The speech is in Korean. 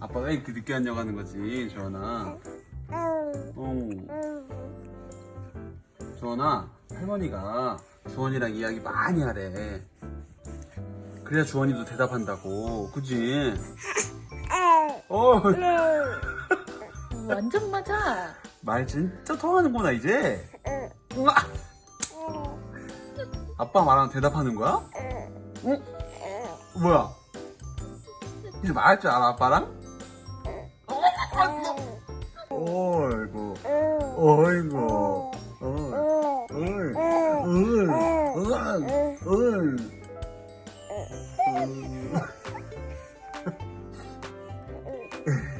아빠가 왜 이렇게 늦게 왔냐고 하는 거지, 주원아. 어. 주원아, 할머니가 주원이랑 이야기 많이 하래. 그래야 주원이도 대답한다고. 그지? 어, 완전 맞아. 말 진짜 통하는구나, 이제. 우와. 아빠 말하면 대답하는 거야? 응? 뭐야? 이제 말할 줄 알아 아빠랑? 어이구. 어이구. 어이. 어이. 어이. 어이. 어이